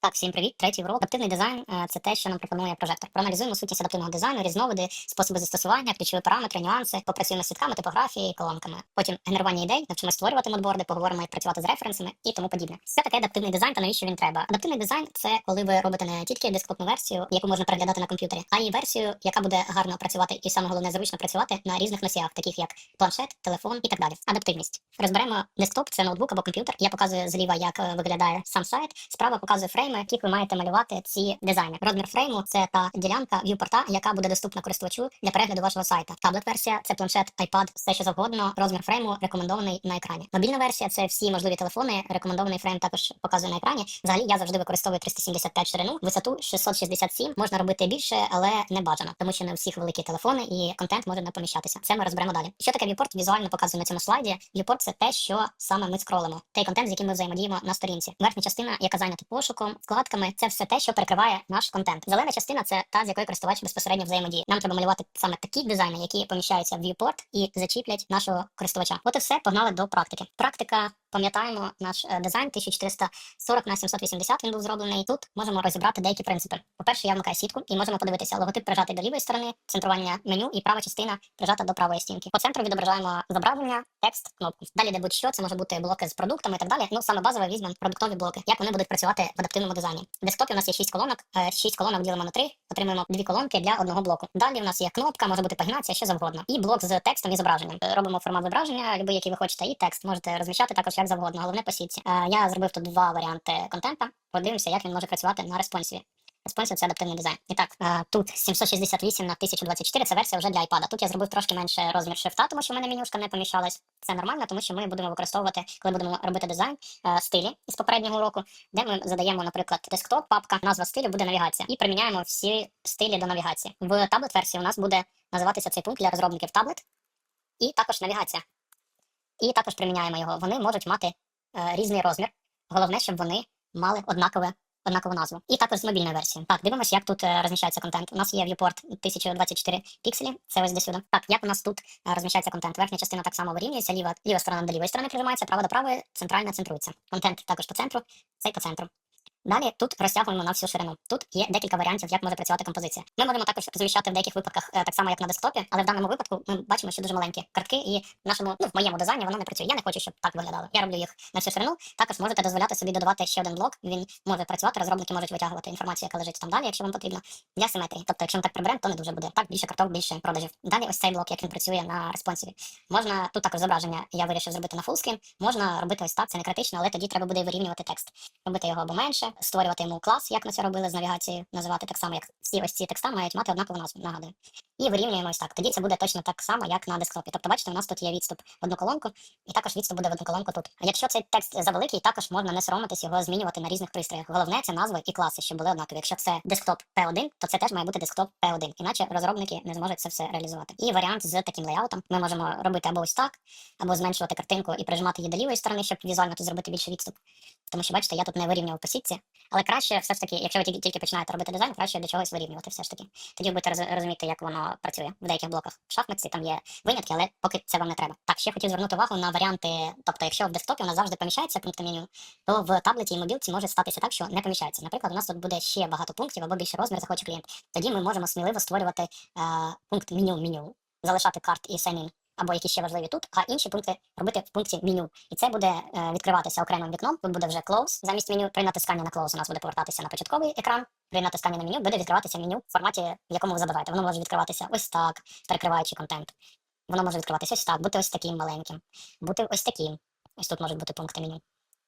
Так, всім привіт. Третій урок. Адаптивний дизайн е, це те, що нам пропонує прожектор. Проаналізуємо сутність адаптивного дизайну, різновиди, способи застосування, ключові параметри, нюанси, попрацюємо з сітками, типографією, колонками. Потім генерування ідей, навчимо створювати модборди, поговоримо, як працювати з референсами і тому подібне. Що таке адаптивний дизайн та навіщо він треба? Адаптивний дизайн це коли ви робите не тільки десктопну версію, яку можна переглядати на комп'ютері, а й версію, яка буде гарно працювати і саме головне зручно працювати на різних носіях, таких як планшет, телефон і так далі. Адаптивність. Розберемо десктоп, це ноутбук або комп'ютер. Я показую зліва, як е, виглядає сам сайт. Справа показує фрейми, яких ви маєте малювати ці дизайни. Розмір фрейму це та ділянка в'юпорта, яка буде доступна користувачу для перегляду вашого сайта. Таблет версія це планшет, iPad, все що завгодно. Розмір фрейму рекомендований на екрані. Мобільна версія це всі можливі телефони. Рекомендований фрейм також показує на екрані. Взагалі я завжди використовую 375 ширину, висоту 667. Можна робити більше, але не бажано, тому що не всіх великі телефони і контент може не поміщатися. Це ми розберемо далі. Що таке viewport? Візуально показую на цьому слайді. Viewport – це те, що саме ми скролимо. Той контент, з яким ми взаємодіємо на сторінці. Верхня частина, яка зайнята пошуком, вкладками, це все те, що перекриває наш контент. Зелена частина це та, з якою користувач безпосередньо взаємодіє. Нам треба малювати саме такі дизайни, які поміщаються в viewport і зачіплять нашого користувача. От і все, погнали до практики. Практика. Пам'ятаємо наш е, дизайн 1440 на 780 він був зроблений. Тут можемо розібрати деякі принципи. По-перше, я вмикаю сітку і можемо подивитися логотип прижатий до лівої сторони, центрування меню і права частина прижата до правої стінки. По центру відображаємо зображення, текст, кнопку. Далі, де будь-що, це може бути блоки з продуктами і так далі. Ну саме базове візьмемо продуктові блоки, як вони будуть працювати в адаптивному дизайні. В десктопі у нас є 6 колонок, 6 колонок ділимо на 3, отримуємо дві колонки для одного блоку. Далі у нас є кнопка, може бути пагінація, що завгодно. І блок з текстом і зображенням. Е, Робимо формат зображення, любий, який ви хочете, і текст можете розміщати також як завгодно. Головне по сітці. Е, Я зробив тут два варіанти контента. Подивимося, як він може працювати на респонсіві. Респонсів це адаптивний дизайн. І так, е, тут 768 на 1024 це версія вже для iPad. Тут я зробив трошки менше розмір шрифта, тому що в мене менюшка не поміщалась. Це нормально, тому що ми будемо використовувати, коли будемо робити дизайн е, стилі із попереднього уроку, де ми задаємо, наприклад, десктоп, папка, назва стилю буде навігація, і приміняємо всі стилі до навігації. В таблет версії у нас буде називатися цей пункт для розробників таблет, і також навігація. І також приміняємо його. Вони можуть мати е, різний розмір. Головне, щоб вони мали однакове однакову назву. І також з мобільної версії. Так, дивимося, як тут е, розміщається контент. У нас є viewport 1024 пікселі, це ось до сюди. Так, як у нас тут е, розміщається контент? Верхня частина так само вирівнюється, ліва, ліва сторона до лівої сторони прижимається, права до правої, центральна центрується. Контент також по центру, цей по центру. Далі тут розтягуємо на всю ширину. Тут є декілька варіантів, як може працювати композиція. Ми можемо також розміщати в деяких випадках е, так само, як на десктопі, але в даному випадку ми бачимо, що дуже маленькі картки, і в нашому, ну в моєму дизайні воно не працює. Я не хочу, щоб так виглядало. Я роблю їх на всю ширину. Також можете дозволяти собі додавати ще один блок. Він може працювати. Розробники можуть витягувати інформацію, яка лежить там далі, якщо вам потрібно, для симетрії. Тобто, якщо ми так приберемо, то не дуже буде. Так більше карток, більше продажів. Далі ось цей блок, як він працює на респонсіві. Можна тут також зображення. Я вирішив зробити на фулскрін. Можна робити ось так, це не критично, але тоді треба буде вирівнювати текст, робити його або менше, створювати йому клас, як ми це робили з навігацією, називати так само, як всі ось ці текста мають мати однакову назву, нагадую. І вирівнюємо ось так. Тоді це буде точно так само, як на десктопі. Тобто, бачите, у нас тут є відступ в одну колонку, і також відступ буде в одну колонку тут. А якщо цей текст завеликий, також можна не соромитись його змінювати на різних пристроях. Головне це назви і класи, щоб були однакові. Якщо це десктоп P1, то це теж має бути десктоп P1, іначе розробники не зможуть це все реалізувати. І варіант з таким леяутом ми можемо робити або ось так, або зменшувати картинку і прижимати її до лівої сторони, щоб візуально тут зробити більше відступ. Тому що, бачите, я тут не вирівнював по сітці, але краще все ж таки, якщо ви тільки починаєте робити дизайн, краще до чогось вирівнювати все ж таки. Тоді ви будете розуміти, як воно працює в деяких блоках. В шахматці там є винятки, але поки це вам не треба. Так, ще хотів звернути увагу на варіанти. Тобто, якщо в десктопі у нас завжди поміщається пункти меню, то в таблеті і мобілці може статися так, що не поміщається. Наприклад, у нас тут буде ще багато пунктів або більше розмір захоче клієнт. Тоді ми можемо сміливо створювати е, пункт меню меню, залишати карт і sign-in, або які ще важливі тут, а інші пункти робити в пункті меню. І це буде е, відкриватися окремим вікном. Тут буде вже close замість меню. При натисканні на close у нас буде повертатися на початковий екран. При натисканні на меню буде відкриватися меню в форматі, в якому ви забажаєте. Воно може відкриватися ось так, перекриваючи контент. Воно може відкриватися ось так, бути ось таким маленьким, бути ось таким. Ось тут можуть бути пункти меню.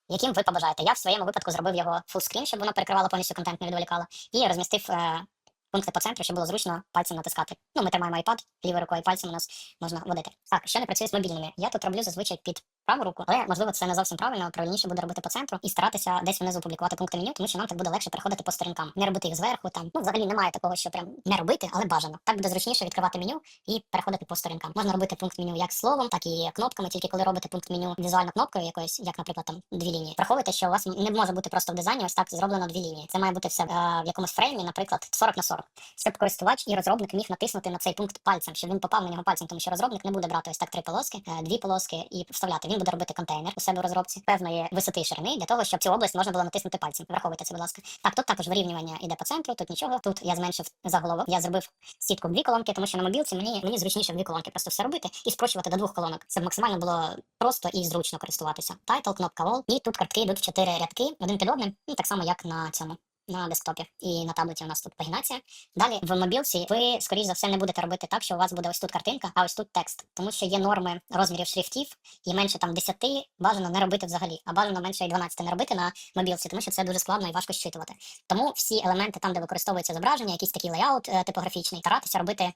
Яким ви побажаєте. Я в своєму випадку зробив його фулскрін, щоб воно перекривало повністю контент, не відволікало, і розмістив е, пункти по центру, щоб було зручно пальцем натискати. Ну, ми тримаємо iPad, лівою рукою пальцем у нас можна водити. Так, що не працює з мобільними? Я тут роблю зазвичай під праву руку, але можливо це не зовсім правильно. Правильніше буде робити по центру і старатися десь внизу публікувати пункти меню, тому що нам так буде легше переходити по сторінкам. Не робити їх зверху. Там ну взагалі немає такого, що прям не робити, але бажано. Так буде зручніше відкривати меню і переходити по сторінкам. Можна робити пункт меню як словом, так і кнопками. Тільки коли робите пункт меню візуально кнопкою якоюсь, як, наприклад, там дві лінії. Враховуйте, що у вас не може бути просто в дизайні ось так зроблено дві лінії. Це має бути все е, в якомусь фреймі, наприклад, 40 на 40. Щоб користувач і розробник міг натиснути на цей пункт пальцем, щоб він попав на нього пальцем, тому що розробник не буде брати ось так три полоски, е, дві полоски і вставляти. Він буде робити контейнер у себе у розробці певної висоти і ширини для того, щоб цю область можна було натиснути пальцем. Враховуйте це, будь ласка. Так, тут також вирівнювання іде по центру, тут нічого. Тут я зменшив заголовок. Я зробив сітку в дві колонки, тому що на мобілці мені мені зручніше в дві колонки просто все робити і спрощувати до двох колонок. Це максимально було просто і зручно користуватися. Тайтл, кнопка All. І тут картки йдуть в чотири рядки, один під одним, і так само, як на цьому. На десктопі і на таблеті у нас тут пагінація. Далі в мобілці ви, скоріш за все, не будете робити так, що у вас буде ось тут картинка, а ось тут текст, тому що є норми розмірів шрифтів, і менше там 10 бажано не робити взагалі, а бажано менше і 12 не робити на мобілці, тому що це дуже складно і важко щитувати. Тому всі елементи там, де використовується зображення, якийсь такий лейаут е, типографічний, старатися робити.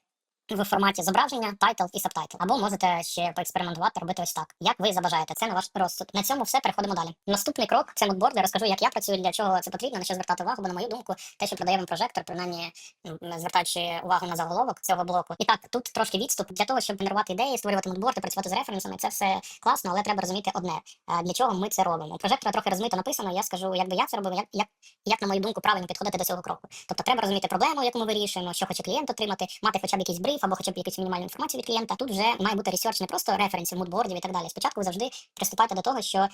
В форматі зображення, тайтл і сабтайтл. Або можете ще поекспериментувати, робити ось так. Як ви забажаєте, це на ваш розсуд. На цьому все переходимо далі. Наступний крок це модборди. Розкажу, як я працюю, для чого це потрібно, на що звертати увагу, бо на мою думку, те, що продає вам прожектор, принаймні звертаючи увагу на заголовок цього блоку. І так, тут трошки відступ для того, щоб генерувати ідеї, створювати модборди, працювати з референсами. Це все класно, але треба розуміти одне. Для чого ми це робимо? Прожектора трохи розмито написано. Я скажу, як би я це робив, як, як, як на мою думку, правильно підходити до цього кроку. Тобто треба розуміти проблему, яку ми вирішуємо, що хоче клієнт отримати, мати хоча б якийсь бриф або хоча б якусь мінімальну інформацію від клієнта. Тут вже має бути ресерч не просто референсів, мудбордів і так далі. Спочатку ви завжди приступайте до того, що е,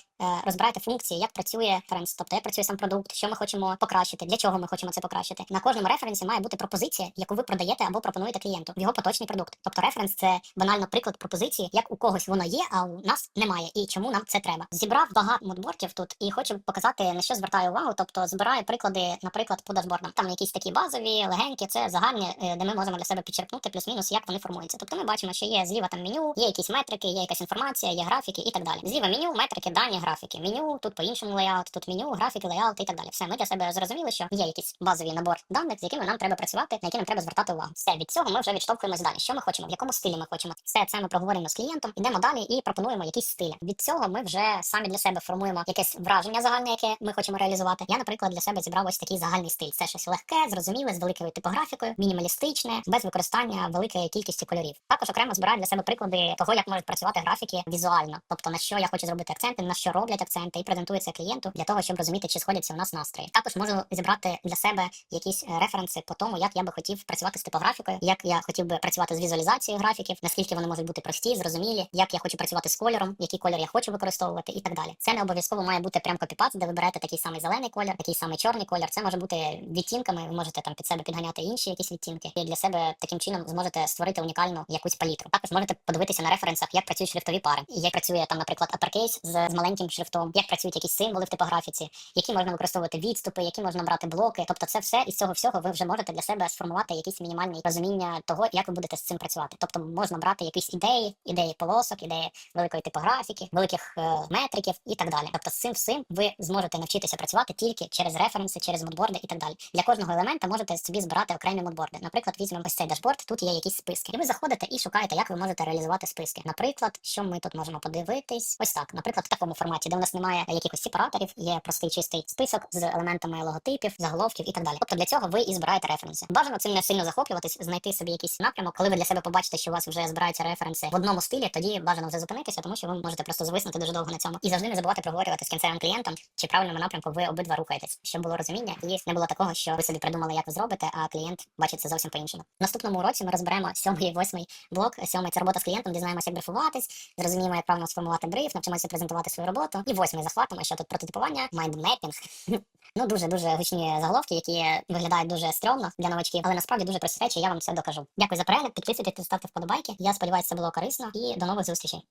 розбираєте функції, як працює референс, тобто як працює сам продукт, що ми хочемо покращити, для чого ми хочемо це покращити. На кожному референсі має бути пропозиція, яку ви продаєте або пропонуєте клієнту в його поточний продукт. Тобто референс це банально приклад пропозиції, як у когось воно є, а у нас немає, і чому нам це треба. Зібрав багато мудбордів тут і хочу показати на що звертаю увагу. Тобто збираю приклади, наприклад, по дашбордам. Там якісь такі базові, легенькі, це загальні, е, де ми можемо для себе підчерпнути плюс-мінус, як вони формуються. Тобто ми бачимо, що є зліва там меню, є якісь метрики, є якась інформація, є графіки і так далі. Зліва меню, метрики, дані, графіки. Меню, тут по-іншому леяут, тут меню, графіки, леяут і так далі. Все, ми для себе зрозуміли, що є якийсь базовий набор даних, з якими нам треба працювати, на які нам треба звертати увагу. Все, від цього ми вже відштовхуємось далі. Що ми хочемо, в якому стилі ми хочемо. Все це ми проговоримо з клієнтом, йдемо далі і пропонуємо якісь стилі. Від цього ми вже самі для себе формуємо якесь враження загальне, яке ми хочемо реалізувати. Я, наприклад, для себе зібрав ось такий загальний стиль. Це щось легке, зрозуміле, з великою типографікою, мінімалістичне, без використання великої кількості кольорів. Також окремо збираю для себе приклади того, як можуть працювати графіки візуально, тобто на що я хочу зробити акценти, на що роблять акценти, і презентую клієнту для того, щоб розуміти, чи сходяться у нас настрої. Також можу зібрати для себе якісь е, референси по тому, як я би хотів працювати з типографікою, як я хотів би працювати з візуалізацією графіків, наскільки вони можуть бути прості, зрозумілі, як я хочу працювати з кольором, який колір я хочу використовувати, і так далі. Це не обов'язково має бути прям копіпаст, де ви берете такий самий зелений колір, такий самий чорний колір. Це може бути відтінками. Ви можете там під себе підганяти інші якісь відтінки, і для себе таким чином зможете створити унікальну якусь палітру. Також можете подивитися на референсах, як працюють шрифтові пари, як працює там, наприклад, uppercase з, з маленьким шрифтом, як працюють якісь символи в типографіці, які можна використовувати відступи, які можна брати блоки. Тобто, це все із цього всього ви вже можете для себе сформувати якісь мінімальні розуміння того, як ви будете з цим працювати. Тобто можна брати якісь ідеї, ідеї полосок, ідеї великої типографіки, великих е, метриків і так далі. Тобто, з цим всім ви зможете навчитися працювати тільки через референси, через модборди і так далі. Для кожного елемента можете собі збирати окремі модборди. Наприклад, візьмемо ось цей дашборд. Тут є якісь списки, і ви заходите і шукаєте, як ви можете реалізувати списки. Наприклад, що ми тут можемо подивитись, ось так. Наприклад, в такому форматі, де у нас немає якихось сепараторів, є простий чистий список з елементами логотипів, заголовків і так далі. Тобто для цього ви і збираєте референси. Бажано цим не сильно захоплюватись, знайти собі якийсь напрямок. Коли ви для себе побачите, що у вас вже збираються референси в одному стилі, тоді бажано вже зупинитися, тому що ви можете просто звиснути дуже довго на цьому. І завжди не забувати проговорювати з кінцевим клієнтом, чи правильному напрямку ви обидва рухаєтесь, щоб було розуміння, і не було такого, що ви собі придумали, як ви зробите, а клієнт бачить це зовсім по-іншому. В наступному уроці ми розберемо сьомий і восьмий блок. Сьомий це робота з клієнтом, дізнаємося, як брифуватись, зрозуміємо, як правильно сформувати бриф, навчимося презентувати свою роботу. І восьмий захватимо, що тут прототипування, майндмепінг. Ну дуже дуже гучні заголовки, які виглядають дуже стрьомно для новачків, але насправді дуже прості речі. Я вам це докажу. Дякую за перегляд. Підписуйтесь, ставте вподобайки. Я сподіваюся, це було корисно і до нових зустрічей.